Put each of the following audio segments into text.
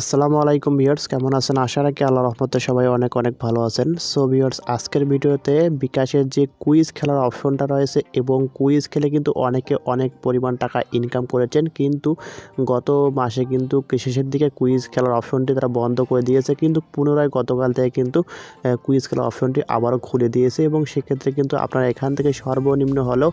আসসালামু আলাইকুম ভিউয়ার্স, কেমন আছেন? আশা রাখি আল্লাহ রহমতে সবাই অনেক অনেক ভালো আছেন। সো ভিউয়ার্স, আজকের ভিডিওতে বিকাশের যে কুইজ খেলার অপশনটা রয়েছে এবং কুইজ খেলে কিন্তু অনেকে অনেক পরিমাণ টাকা ইনকাম করেছেন, কিন্তু গত মাসে কিন্তু শেষের দিকে কুইজ খেলার অপশনটি তারা বন্ধ করে দিয়েছে। কিন্তু পুনরায় গতকাল থেকে কিন্তু কুইজ খেলার অপশনটি আবারও খুলে দিয়েছে এবং সেক্ষেত্রে কিন্তু আপনারা এখান থেকে সর্বনিম্ন হলেও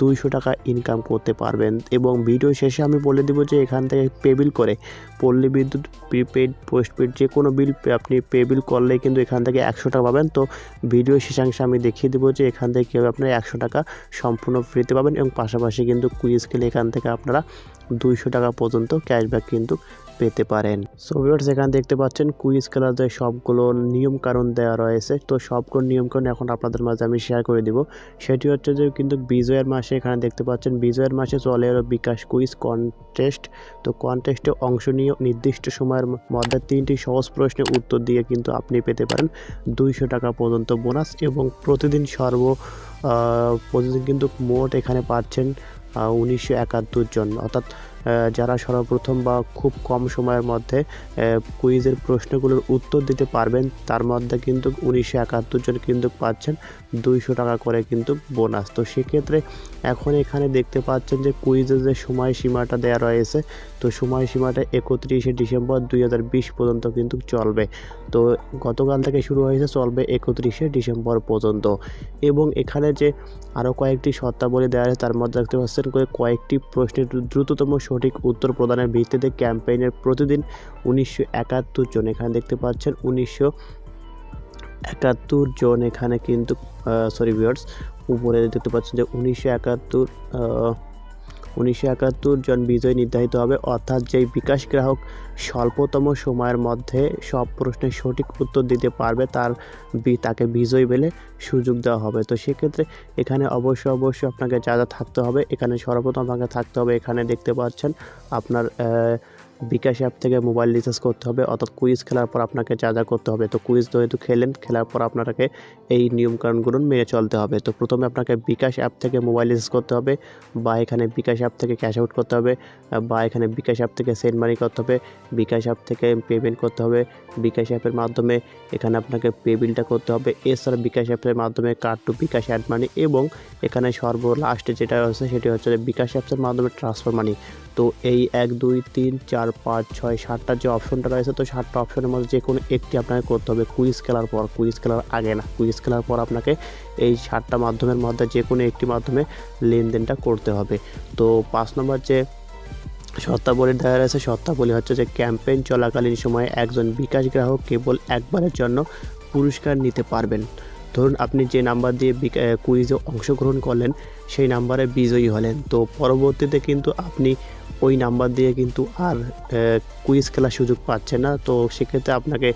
দুইশো টাকা ইনকাম করতে পারবেন। এবং ভিডিও শেষে আমি বলে দেবো যে এখান থেকে পেবিল করে পল্লী বিদ্যুৎ প্রিপেড পোস্টপেড যে কোনো বিল আপনি পে বিল করলে কিন্তু এখান থেকে একশো টাকা পাবেন। তো ভিডিও শেষাংশে আমি দেখিয়ে দেবো যে এখান থেকে কীভাবে আপনারা একশো টাকা সম্পূর্ণ ফ্রিতে পাবেন এবং পাশাপাশি কিন্তু কুইজ খেলে এখান থেকে আপনারা দুইশো টাকা পর্যন্ত ক্যাশব্যাক কিন্তু পেতে পারেন। সো ভিউয়ার্স এখানে দেখতে পাচ্ছেন কুইজ খেলার যে সবগুলো নিয়ম কারণ দেওয়া রয়েছে। তো সবগুলো নিয়ম কারণ এখন আপনাদের মাঝে আমি শেয়ার করে দিব। সেটি হচ্ছে যে কিন্তু বিজয়ের মাসে এখানে দেখতে পাচ্ছেন, বিজয়ের মাসে চলে এলো বিকাশ কুইজ কনটেস্ট তো কনটেস্টে অংশ নিয়ে নির্দিষ্ট সময়ের মধ্যে তিনটি সহজ প্রশ্নের উত্তর দিয়ে কিন্তু আপনি পেতে পারেন দুইশো টাকা পর্যন্ত বোনাস এবং প্রতিদিন সর্ব প্রতিদিন কিন্তু মোট এখানে পাচ্ছেন উনিশশো একাত্তর জন। অর্থাৎ যারা সর্বপ্রথম বা খুব কম সময়ের মধ্যে কুইজের প্রশ্নগুলোর উত্তর দিতে পারবেন, তার মধ্যে কিন্তু উনিশশো একাত্তর জন কিন্তু পাচ্ছেন দুইশো টাকা করে কিন্তু বোনাস। তো সেক্ষেত্রে এখন এখানে দেখতে পাচ্ছেন যে কুইজের যে সময়সীমাটা দেওয়া রয়েছে, তো সময়সীমাটা একত্রিশে ডিসেম্বর দুই হাজার বিশ পর্যন্ত কিন্তু চলবে। তো গতকাল থেকে শুরু হয়েছে, চলবে একত্রিশে ডিসেম্বর পর্যন্ত। এবং এখানে যে আরও কয়েকটি শর্তাবলী দেওয়া আছে, তার মধ্যে দেখতে পাচ্ছেন কয়েকটি প্রশ্নের দ্রুততম সঠিক উত্তর প্রদানের ভিত্তিতে ক্যাম্পেইনের প্রতিদিন উনিশশো একাত্তর জন। এখানে দেখতে পাচ্ছেন উনিশশো একাত্তর জন এখানে কিন্তু সরি ভিউয়ার্স উপরে দেখতে পাচ্ছেন যে উনিশশো একাত্তর উনিশশো একাত্তর জন বিজয় নির্ধারিত হবে। অর্থাৎ যেই বিকাশ গ্রাহক স্বল্পতম সময়ের মধ্যে সব প্রশ্নের সঠিক উত্তর দিতে পারবে, তার তাকে বিজয়ী বলে সুযোগ দেওয়া হবে। তো সেক্ষেত্রে এখানে অবশ্যই অবশ্যই আপনাকে যা যা থাকতে হবে, এখানে সর্বপ্রথম আপনাকে থাকতে হবে, এখানে দেখতে পাচ্ছেন আপনার বিকাশ অ্যাপ থেকে মোবাইল রিচার্জ করতে হবে অর্থাৎ কুইজ খেলার পর আপনাকে যা যা করতে হবে। তো কুইজ যেহেতু খেলেন, খেলার পর আপনাকে এই নিয়মকানুনগুলো মেনে চলতে হবে। তো প্রথমে আপনাকে বিকাশ অ্যাপ থেকে মোবাইল রিচার্জ করতে হবে বা এখানে বিকাশ অ্যাপ থেকে ক্যাশ আউট করতে হবে, বা এখানে বিকাশ অ্যাপ থেকে সেন্ড মানি করতে হবে, বিকাশ অ্যাপ থেকে পেমেন্ট করতে হবে, বিকাশ অ্যাপের মাধ্যমে এখানে আপনাকে পে বিলটা করতে হবে। এছাড়া বিকাশ অ্যাপের মাধ্যমে card to bKash add money এবং এখানে সর্ব লাস্টে যেটা হচ্ছে সেটি হচ্ছে বিকাশ অ্যাপসের মাধ্যমে ট্রান্সফার মানি তো এই এক, দুই, তিন, চার, পাঁচ, ছয়, সাতটা যে অপশনটা রয়েছে, তো সাতটা অপশনের মধ্যে যে কোনো একটি আপনাকে করতে হবে। কুইজ খেলার পর কুইজ খেলার আগে না কুইজ খেলার পর আপনাকে এই সাতটা মাধ্যমের মধ্যে যে কোনো একটি মাধ্যমে লেনদেনটা করতে হবে। তো পাঁচ নম্বর যে শর্তাবলী দেওয়া রয়েছে, শর্তাবলী হচ্ছে যে ক্যাম্পেইন চলাকালীন সময়ে একজন বিকাশ গ্রাহক কেবল একবারের জন্য পুরস্কার নিতে পারবেন। ধরুন আপনি যে নাম্বার দিয়ে কুইজে অংশগ্রহণ করলেন, সেই নাম্বারে বিজয়ী হলেন। তো পরবর্তীতে কিন্তু আপনি ওই নাম্বার দিয়ে কিন্তু আর কুইজ খেলার সুযোগ পাচ্ছে না। তো সেক্ষেত্রে আপনাকে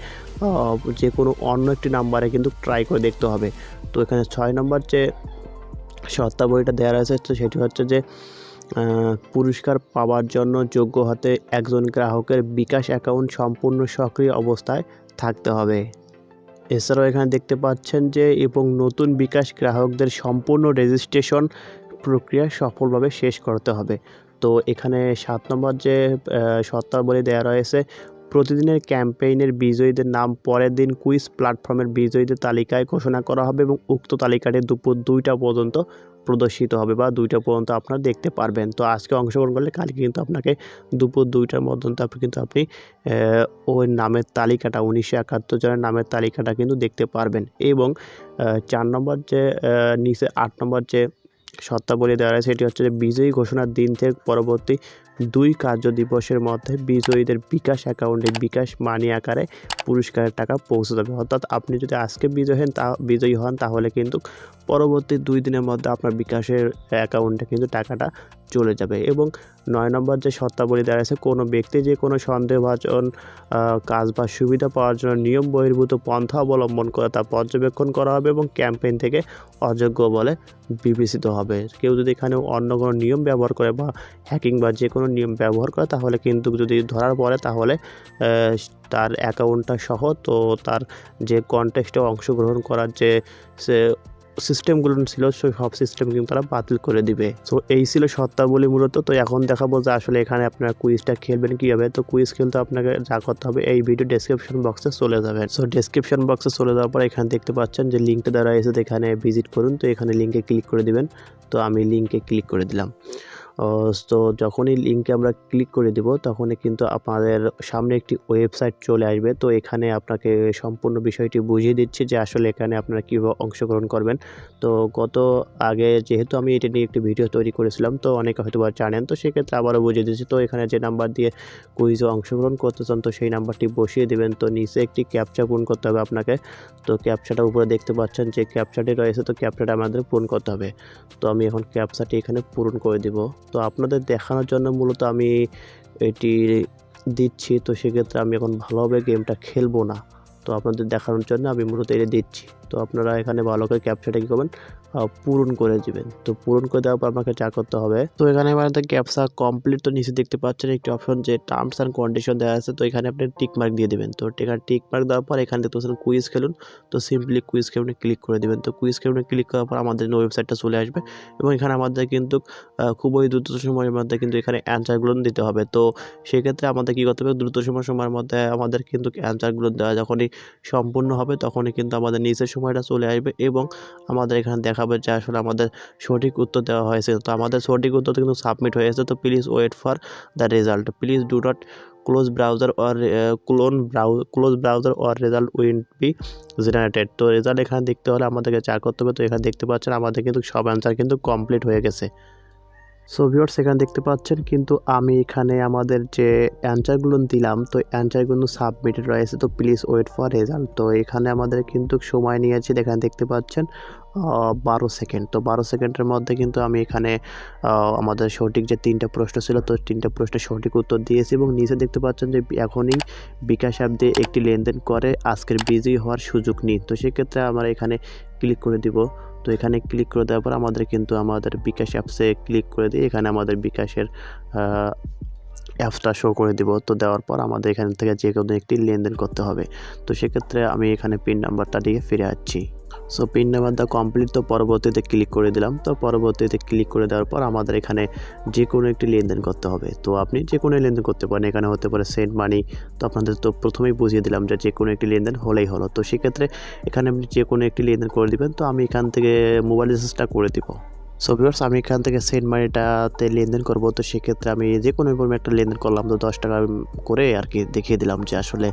যে কোনো অন্য একটি নাম্বারে কিন্তু ট্রাই করে দেখতে হবে। তো এখানে ছয় নম্বর যে শর্তাবলীটা দেওয়া রয়েছে, তো সেটি হচ্ছে যে পুরস্কার পাওয়ার জন্য যোগ্য হতে একজন গ্রাহকের বিকাশ অ্যাকাউন্ট সম্পূর্ণ সক্রিয় অবস্থায় থাকতে হবে। এছাড়াও এখানে দেখতে পাচ্ছেন যে, এবং নতুন বিকাশ গ্রাহকদের সম্পূর্ণ রেজিস্ট্রেশন প্রক্রিয়া সফলভাবে শেষ করতে হবে। তো এখানে সাত নম্বর যে শর্তাবলী দেওয়া রয়েছে, প্রতিদিনের ক্যাম্পেইনের বিজয়ীদের নাম, পরের দিন কুইজ প্ল্যাটফর্মের বিজয়ীদের তালিকায় ঘোষণা করা হবে এবং উক্ত তালিকাটি দুপুর দুইটা পর্যন্ত প্রদর্শিত হবে বা দুইটা পর্যন্ত আপনারা দেখতে পারবেন। তো আজকে অংশগ্রহণ করলে কালকে কিন্তু আপনাকে দুপুর দুইটার মধ্যে আপনি কিন্তু আপনি ওই নামের তালিকাটা, উনিশশো একাত্তর জনের নামের তালিকাটা কিন্তু দেখতে পারবেন। এবং চার নম্বর যে নিচে আট নম্বর যে শর্তাবলী দেওয়া রয়েছে। এটি হচ্ছে যে বিজয়ী ঘোষণার দিন থেকে পরবর্তী দুই কার্য দিবসের মধ্যে বিজয়ীদের বিকাশ অ্যাকাউন্টে বিকাশ মানি আকারে পুরস্কারের টাকা পৌঁছে যাবে অর্থাৎ আপনি যদি আজকে বিজয় হন তা বিজয়ী হন, তাহলে কিন্তু পরবর্তী দুই দিনের মধ্যে আপনার বিকাশের অ্যাকাউন্টে কিন্তু টাকাটা চলে যাবে এবং নয় নম্বর যে শর্তাবলী দেওয়া আছে, কোনো ব্যক্তি যে কোনো সন্দেহভাজন কাজ বা সুবিধা পাওয়ার জন্য নিয়ম বহির্ভূত পন্থা অবলম্বন করে তা পর্যবেক্ষণ করা হবে এবং ক্যাম্পেইন থেকে অযোগ্য বলে বিবেচিত হবে। কেউ যদি এখানে অন্য কোনো নিয়ম ব্যবহার করে বা হ্যাকিং বা যে কোনো নিয়ম ব্যবহার করে, তাহলে কিন্তু যদি ধরার পরে তাহলে তার অ্যাকাউন্টটা সহ তো তার যে কন্টেক্সটে অংশগ্রহণ করার যে সে সিস্টেমগুলো ছিল, সেই সব সিস্টেম কিন্তু তারা বাতিল করে দিবে। তো এই ছিল সত্তাবলী মূলত। তো এখন দেখাবো যে আসলে এখানে আপনারা কুইজটা খেলবেন কীভাবে। তো কুইজ খেলতে আপনাকে যা করতে হবে, এই ভিডিও ডেসক্রিপশন বক্সে চলে যাবে সো ডেসক্রিপশন বক্সে চলে যাওয়ার পর এখানে দেখতে পাচ্ছেন যে লিঙ্কটা দ্বারা এসে এখানে ভিজিট করুন। তো এখানে লিঙ্কে ক্লিক করে দিবেন। তো আমি লিঙ্কে ক্লিক করে দিলাম। তো যখনই লিঙ্কে আমরা ক্লিক করে দিব, তখনই কিন্তু আপনাদের সামনে একটি ওয়েবসাইট চলে আসবে। তো এখানে আপনাকে সম্পূর্ণ বিষয়টি বুঝিয়ে দিচ্ছি যে আসলে এখানে আপনারা কীভাবে অংশগ্রহণ করবেন। তো গত আগে যেহেতু আমি এটা নিয়ে একটি ভিডিও তৈরি করেছিলাম, তো অনেকে হয়তো বা জানেন, তো সেক্ষেত্রে আবারও বুঝিয়ে দিচ্ছি। তো এখানে যে নাম্বার দিয়ে কুইজে অংশগ্রহণ করতে চান, তো সেই নাম্বারটি বসিয়ে দেবেন। তো নিচে একটি ক্যাপচা পূরণ করতে হবে আপনাকে। তো ক্যাপচাটা উপরে দেখতে পাচ্ছেন যে ক্যাপচাটি রয়েছে, তো ক্যাপচাটা আমাদের পূরণ করতে হবে। তো আমি এখন ক্যাপচাটি এখানে পূরণ করে দিব। তো আপনাদের দেখানোর জন্য মূলত আমি এটি দিচ্ছি। তো সেক্ষেত্রে আমি এখন ভালোভাবে গেমটা খেলব না। তো আপনাদের দেখানোর জন্য আমি মূলত এটা দিচ্ছি। তো আপনারা এখানে ভালো করে ক্যাপচাটা কী করবেন? পূরণ করে দিবেন। তো পূরণ করে দেওয়ার পর আপনাকে যা করতে হবে। তো এখানে আমাদের ক্যাপসা কমপ্লিট তো নিচে দেখতে পাচ্ছেন একটি অপশন যে টার্মস অ্যান্ড কন্ডিশন দেওয়া আছে। তো এখানে আপনি টিক মার্ক দিয়ে দেবেন। তো এখানে টিক মার্ক দেওয়ার পর এখানে দেখতে পাচ্ছেন কুইজ খেলুন। তো সিম্পলি কুইজ খেলুনে ক্লিক করে দেবেন। তো কুইজ খেলুনে ক্লিক করার পর আমাদের ওয়েবসাইটটা চলে আসবে এবং এখানে আমাদের কিন্তু খুবই দ্রুত সময়ের মধ্যে কিন্তু এখানে অ্যান্সারগুলো দিতে হবে। তো সেক্ষেত্রে আমাদের কী করতে হবে? দ্রুত সময়, সময়ের মধ্যে আমাদের কিন্তু অ্যান্সারগুলো দেওয়া যখনই সম্পূর্ণ হবে, তখনই কিন্তু আমাদের নিচের সময়টা চলে আসবে এবং আমাদের এখানে দেখাবে যে আসলে আমাদের সঠিক উত্তর দেওয়া হয়েছে। তো আমাদের সঠিক উত্তর কিন্তু সাবমিট হয়েছে তো please wait for the result please do not close browser or clone brow close browser or result will be generated তো রেজাল্ট এখানে দেখতে হলে আমাদেরকে চা করতে হবে। তো এখানে দেখতে পাচ্ছেন আমাদের কিন্তু সব অ্যান্সার কিন্তু কমপ্লিট হয়ে গেছে। সো ভিউয়ার্স এখানে দেখতে পাচ্ছেন কিন্তু আমি এখানে আমাদের যে অ্যান্সারগুলো দিলাম, তো অ্যান্সারগুলো সাবমিটেড রয়েছে, তো প্লিজ ওয়েট ফর রেজাল্ট তো এখানে আমাদের কিন্তু সময় নিয়েছি এখানে দেখতে পাচ্ছেন বারো সেকেন্ড তো বারো সেকেন্ডের মধ্যে কিন্তু আমি এখানে আমাদের সঠিক যে তিনটা প্রশ্ন ছিল, তো তিনটা প্রশ্নের সঠিক উত্তর দিয়েছি এবং নিচে দেখতে পাচ্ছেন যে এখনই বিকাশ অ্যাপ দিয়ে একটি লেনদেন করে, আজকের বিজি হওয়ার সুযোগ নিন তো সেক্ষেত্রে আমরা এখানে ক্লিক করে দিব। তো এখানে ক্লিক করে দেওয়ার পর আমাদের কিন্তু আমাদের বিকাশ অ্যাপসে ক্লিক করে দিয়ে এখানে আমাদের বিকাশের অ্যাপসটা শো করে দিব। তো দেওয়ার পর আমাদের এখান থেকে যে কোনো একটি লেনদেন করতে হবে। তো সেক্ষেত্রে আমি এখানে পিন নাম্বারটা দিয়ে ফিরে আসছি। So pin number the complete তো পরবর্তীতে ক্লিক করে দিলাম। তো পরবর্তীতে ক্লিক করে দেওয়ার পর আমাদের এখানে যে কোনো একটি লেনদেন করতে হবে। তো আপনি যে কোনো লেনদেন করতে পারেন, এখানে হতে পারে সেন্ট মানি তো আপনাদের তো প্রথমেই বুঝিয়ে দিলাম যে যে কোনো একটি লেনদেন হলেই হলো। তো সেক্ষেত্রে এখানে আপনি যে কোনো একটি লেনদেন করে দিবেন। তো আমি এখান থেকে মোবাইল রিচার্জটা করে দিব। সো ভিউয়ার্স আমি এখান থেকে সেন্ট মানিটাতে লেনদেন করব। তো সেক্ষেত্রে আমি যে কোনো ফর্মে একটা লেনদেন করলাম, তো দশ টাকা করে আর কি দেখিয়ে দিলাম যে আসলে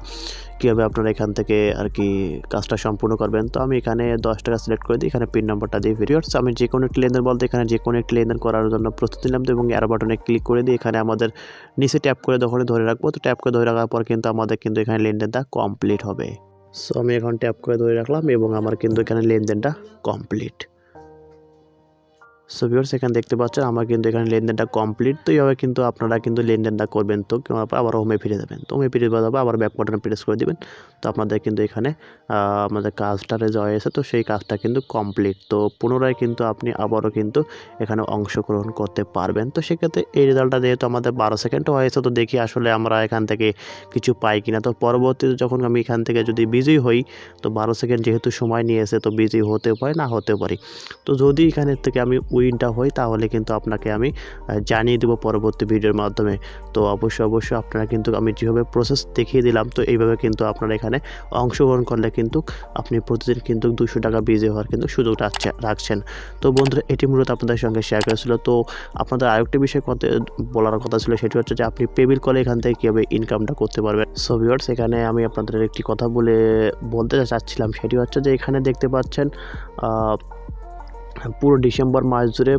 কীভাবে আপনারা এখান থেকে আর কি কাজটা সম্পূর্ণ করবেন। তো আমি এখানে দশ টাকা সিলেক্ট করে দিই, এখানে পিন নাম্বারটা দিই। ভিডিওস আমি যে কোনো একটি লেনদেন বলতে এখানে যে কোনো একটি লেনদেন করার জন্য প্রস্তুতি নিলাম, তো এবং অ্যারো বাটনে ক্লিক করে দিই এখানে আমাদের নিচে ট্যাপ করে তখন ধরে রাখব। তো ট্যাপ করে ধরে রাখার পর কিন্তু আমাদের কিন্তু এখানে লেনদেনটা কমপ্লিট হবে। সো আমি এখন ট্যাপ করে ধরে রাখলাম এবং আমার কিন্তু এখানে লেনদেনটা কমপ্লিট সো ভিউয়ার্স এখানে দেখতে পাচ্ছেন, আমার কিন্তু এখানে লেনদেনটা কমপ্লিট তো এইভাবে কিন্তু আপনারা কিন্তু লেনদেনটা করবেন। তো আবার হোমে ফিরে যাবেন। তো হোমে ফিরে যাব আবার ব্যাক বাটনে প্রেস করে দিবেন। তো আপনাদের কিন্তু এখানে আমাদের কাজটা রেজাল্ট হয়েছে তো সেই কাজটা কিন্তু কমপ্লিট তো পুনরায় কিন্তু আপনি আবারও কিন্তু এখানে অংশগ্রহণ করতে পারবেন। তো সেক্ষেত্রে এই রেজাল্টটা যেহেতু আমাদের বারো সেকেন্ড হয়েছে তো দেখি আসলে আমরা এখান থেকে কিছু পাই কিনা। তো পরবর্তীতে যখন আমি এখান থেকে যদি বিজি হই, তো বারো সেকেন্ড যেহেতু সময় নিয়েছে তো বিজি হতে পারে, না হতে পারি। তো যদি এখানের থেকে আমি উইনটা হই তাহলে কিন্তু আপনাকে আমি জানিয়ে দেবো পরবর্তী ভিডিওর মাধ্যমে। তো অবশ্যই অবশ্যই আপনারা কিন্তু আমি যেভাবে প্রসেস দেখিয়ে দিলাম, তো এইভাবে কিন্তু আপনারা এখানে অংশগ্রহণ করলে কিন্তু আপনি প্রতিদিন কিন্তু দুশো টাকা বিজে হওয়ার কিন্তু সুযোগ রাখছে- রাখছেন। তো বন্ধুরা, এটি মূলত আপনাদের সঙ্গে শেয়ার করেছিল। তো আপনাদের আরেকটি বিষয় কথা বলার কথা ছিল, সেটি হচ্ছে যে আপনি পেবিল কলে এখান থেকে কীভাবে ইনকামটা করতে পারবেন। সো ভিউয়ার্স এখানে আমি আপনাদের একটি কথা বলে, বলতে চাচ্ছিলাম, সেটি হচ্ছে যে এখানে দেখতে পাচ্ছেন পুরো ডিসেম্বর মাস জুড়ে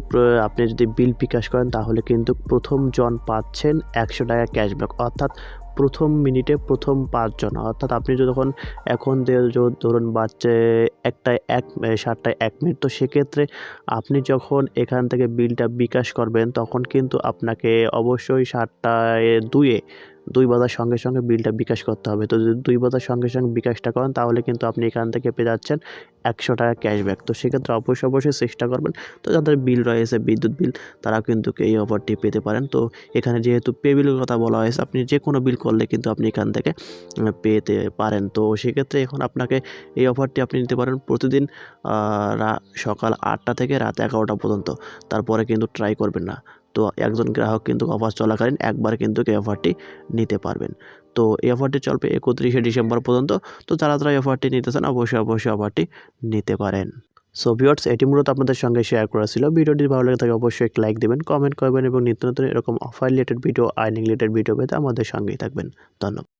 আপনি যদি বিল বিকাশ করেন, তাহলে কিন্তু প্রথম জন পাচ্ছেন একশো টাকা ক্যাশব্যাক। অর্থাৎ প্রথম মিনিটে প্রথম পাঁচজন অর্থাৎ আপনি যখন এখন ধরুন বাচ্চা একটায় এক সাতটায় এক মিনিট, তো সেক্ষেত্রে আপনি যখন এখান থেকে বিলটা বিকাশ করবেন, তখন কিন্তু আপনাকে অবশ্যই সাতটায় দুয়ে দুই বাজার সঙ্গে সঙ্গে বিলটা বিকাশ করতে হবে। তো যদি দুই বাজার সঙ্গে সঙ্গে বিকাশটা করেন, তাহলে কিন্তু আপনি এখান থেকে পেয়ে যাচ্ছেন একশো টাকা ক্যাশব্যাক তো সেক্ষেত্রে অবশ্যই অবশ্যই চেষ্টা করবেন। তো যাদের বিল রয়েছে, বিদ্যুৎ বিল তারা কিন্তু এই অফারটি পেতে পারেন। তো এখানে যেহেতু পে বিলের কথা বলা হয়েছে, আপনি যে কোনো বিল করলে কিন্তু আপনি এখান থেকে পেতে পারেন। তো সেক্ষেত্রে এখন আপনাকে এই অফারটি আপনি নিতে পারেন প্রতিদিন সকাল আটটা থেকে রাত এগারোটা পর্যন্ত। তারপরে কিন্তু ট্রাই করবেন না। তো একজন গ্রাহক কিন্তু অফার চলাকালীন একবার কিন্তু এই অফারটি নিতে পারবেন। তো এই অফারটি চলবে একত্রিশে ডিসেম্বর পর্যন্ত। তো যারা তারা এই অফারটি নিতে চান, অবশ্যই অবশ্যই অফারটি নিতে পারেন। সো ভিউয়ার্স এটি মূলত আপনাদের সঙ্গে শেয়ার করা ছিল। ভিডিওটি ভালো লাগে থাকে অবশ্যই এক লাইক দেবেন কমেন্ট করবেন এবং নিত্য নতুন এরকম offer related video earning related video পেতে আমাদের সঙ্গেই থাকবেন। ধন্যবাদ।